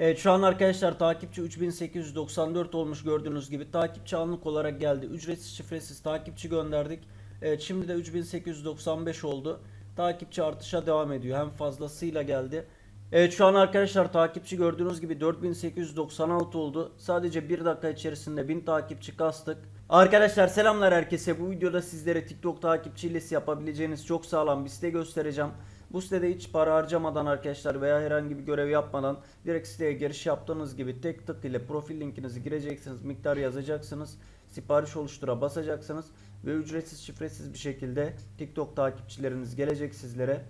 Evet şu an arkadaşlar takipçi 3894 olmuş gördüğünüz gibi. Takipçi anlık olarak geldi. Ücretsiz şifresiz takipçi gönderdik. Evet şimdi de 3895 oldu. Takipçi artışa devam ediyor. Hem fazlasıyla geldi. Evet şu an arkadaşlar takipçi gördüğünüz gibi 4896 oldu. Sadece 1 dakika içerisinde 1000 takipçi kastık. Arkadaşlar selamlar herkese. Bu videoda sizlere TikTok takipçi hilesi yapabileceğiniz çok sağlam bir site göstereceğim. Bu sitede hiç para harcamadan arkadaşlar veya herhangi bir görev yapmadan direkt siteye giriş yaptığınız gibi tek tık ile profil linkinizi gireceksiniz, miktar yazacaksınız, sipariş oluştura basacaksınız ve ücretsiz şifresiz bir şekilde TikTok takipçileriniz gelecek sizlere.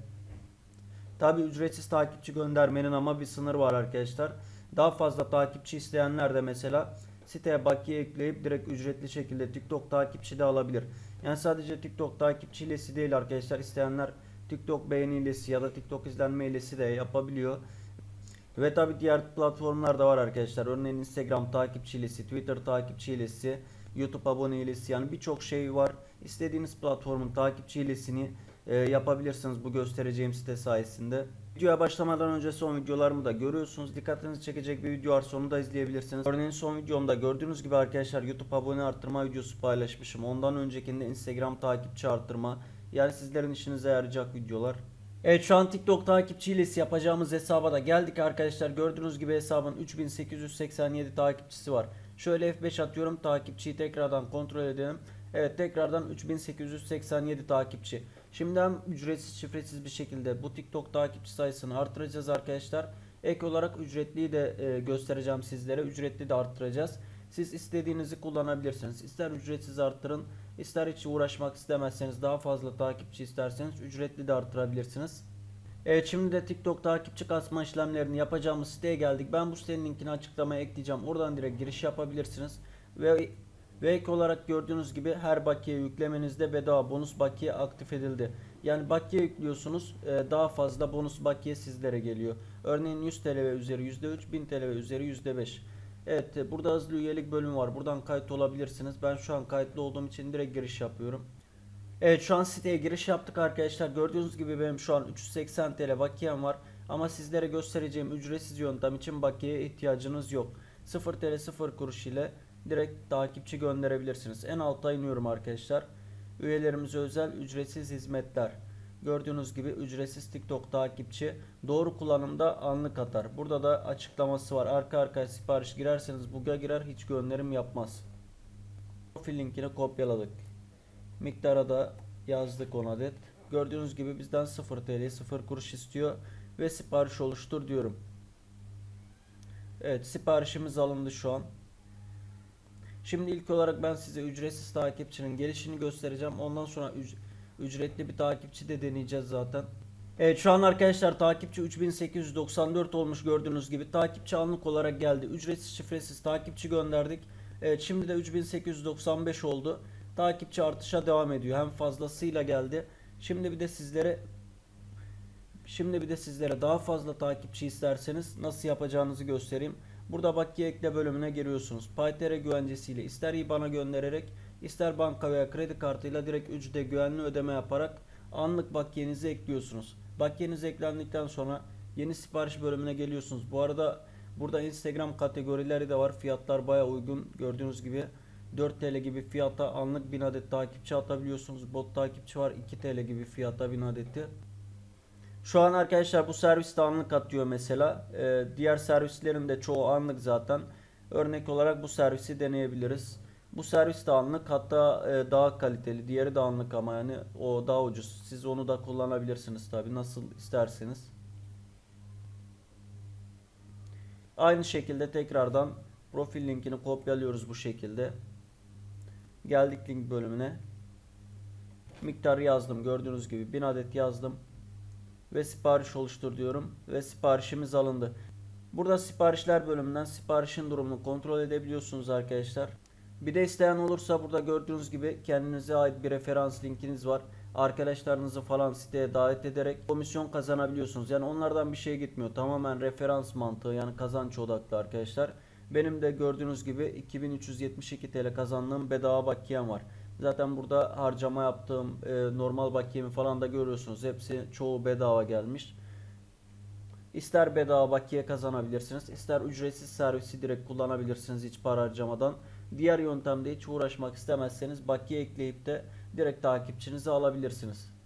Tabi ücretsiz takipçi göndermenin ama bir sınır var arkadaşlar. Daha fazla takipçi isteyenler de mesela siteye bakiye ekleyip direkt ücretli şekilde TikTok takipçi de alabilir. Yani sadece TikTok takipçi hilesi değil arkadaşlar. İsteyenler TikTok beğeni hilesi ya da TikTok izlenme hilesi de yapabiliyor. Ve tabi diğer platformlar da var arkadaşlar. Örneğin Instagram takipçi hilesi, Twitter takipçi hilesi, YouTube abone hilesi yani birçok şey var. İstediğiniz platformun takipçi hilesini e, yapabilirsiniz bu göstereceğim site sayesinde. Videoya başlamadan önce son videolarımı da görüyorsunuz. Dikkatinizi çekecek bir video var onu da izleyebilirsiniz. Örneğin son videomda gördüğünüz gibi arkadaşlar YouTube abone arttırma videosu paylaşmışım. Ondan öncekinde Instagram takipçi arttırma. Yani sizlerin işinize yarayacak videolar. Evet şu an TikTok takipçi yapacağımız hesaba da geldik arkadaşlar. Gördüğünüz gibi hesabın 3887 takipçisi var. Şöyle F5 atıyorum takipçiyi tekrardan kontrol edelim. Evet tekrardan 3887 takipçi. Şimdi hem ücretsiz şifresiz bir şekilde bu TikTok takipçi sayısını artıracağız arkadaşlar. Ek olarak ücretliyi de e, göstereceğim sizlere. Ücretli de arttıracağız. Siz istediğinizi kullanabilirsiniz. İster ücretsiz arttırın, ister hiç uğraşmak istemezseniz daha fazla takipçi isterseniz ücretli de arttırabilirsiniz. Evet şimdi de TikTok takipçi kasma işlemlerini yapacağımız siteye geldik. Ben bu sitenin linkini açıklamaya ekleyeceğim. Oradan direkt giriş yapabilirsiniz. Ve ve ek olarak gördüğünüz gibi her bakiye yüklemenizde bedava bonus bakiye aktif edildi. Yani bakiye yüklüyorsunuz e, daha fazla bonus bakiye sizlere geliyor. Örneğin 100 TL ve üzeri %3, 1000 TL ve üzeri %5. Evet e, burada hızlı üyelik bölümü var. Buradan kayıt olabilirsiniz. Ben şu an kayıtlı olduğum için direkt giriş yapıyorum. Evet şu an siteye giriş yaptık arkadaşlar. Gördüğünüz gibi benim şu an 380 TL bakiyem var. Ama sizlere göstereceğim ücretsiz yöntem için bakiyeye ihtiyacınız yok. 0 TL 0 kuruş ile direkt takipçi gönderebilirsiniz. En altta iniyorum arkadaşlar. Üyelerimize özel ücretsiz hizmetler. Gördüğünüz gibi ücretsiz TikTok takipçi doğru kullanımda anlık atar. Burada da açıklaması var. Arka arkaya sipariş girerseniz buga girer hiç gönderim yapmaz. Profil linkini kopyaladık. Miktara da yazdık 10 adet. Gördüğünüz gibi bizden 0 TL 0 kuruş istiyor ve sipariş oluştur diyorum. Evet siparişimiz alındı şu an. Şimdi ilk olarak ben size ücretsiz takipçinin gelişini göstereceğim. Ondan sonra üc- ücretli bir takipçi de deneyeceğiz zaten. Evet şu an arkadaşlar takipçi 3894 olmuş gördüğünüz gibi. Takipçi anlık olarak geldi. Ücretsiz şifresiz takipçi gönderdik. Evet şimdi de 3895 oldu. Takipçi artışa devam ediyor. Hem fazlasıyla geldi. Şimdi bir de sizlere Şimdi bir de sizlere daha fazla takipçi isterseniz nasıl yapacağınızı göstereyim. Burada bakiye ekle bölümüne giriyorsunuz. PayTR güvencesiyle ister IBAN'a göndererek ister banka veya kredi kartıyla direkt ücrete güvenli ödeme yaparak anlık bakiyenizi ekliyorsunuz. Bakiyeniz eklendikten sonra yeni sipariş bölümüne geliyorsunuz. Bu arada burada Instagram kategorileri de var. Fiyatlar baya uygun. Gördüğünüz gibi 4 TL gibi fiyata anlık 1000 adet takipçi atabiliyorsunuz. Bot takipçi var 2 TL gibi fiyata 1000 adeti. Şu an arkadaşlar bu servis de anlık atıyor mesela. Ee, diğer servislerin de çoğu anlık zaten. Örnek olarak bu servisi deneyebiliriz. Bu servis de anlık hatta e, daha kaliteli. Diğeri de anlık ama yani o daha ucuz. Siz onu da kullanabilirsiniz tabi nasıl isterseniz. Aynı şekilde tekrardan profil linkini kopyalıyoruz bu şekilde. Geldik link bölümüne. Miktarı yazdım gördüğünüz gibi 1000 adet yazdım ve sipariş oluştur diyorum ve siparişimiz alındı. Burada siparişler bölümünden siparişin durumunu kontrol edebiliyorsunuz arkadaşlar. Bir de isteyen olursa burada gördüğünüz gibi kendinize ait bir referans linkiniz var. Arkadaşlarınızı falan siteye davet ederek komisyon kazanabiliyorsunuz. Yani onlardan bir şey gitmiyor. Tamamen referans mantığı yani kazanç odaklı arkadaşlar. Benim de gördüğünüz gibi 2372 TL kazandığım bedava bakiyem var. Zaten burada harcama yaptığım e, normal bakiyemi falan da görüyorsunuz. Hepsi çoğu bedava gelmiş. İster bedava bakiye kazanabilirsiniz, ister ücretsiz servisi direkt kullanabilirsiniz hiç para harcamadan. Diğer yöntemde hiç uğraşmak istemezseniz bakiye ekleyip de direkt takipçinizi alabilirsiniz.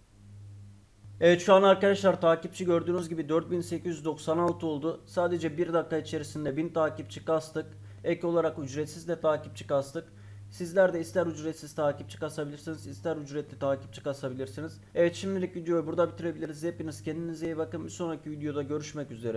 Evet şu an arkadaşlar takipçi gördüğünüz gibi 4896 oldu. Sadece 1 dakika içerisinde 1000 takipçi kastık. Ek olarak ücretsiz de takipçi kastık. Sizler de ister ücretsiz takipçi kasabilirsiniz, ister ücretli takipçi kasabilirsiniz. Evet şimdilik videoyu burada bitirebiliriz. Hepiniz kendinize iyi bakın. Bir sonraki videoda görüşmek üzere.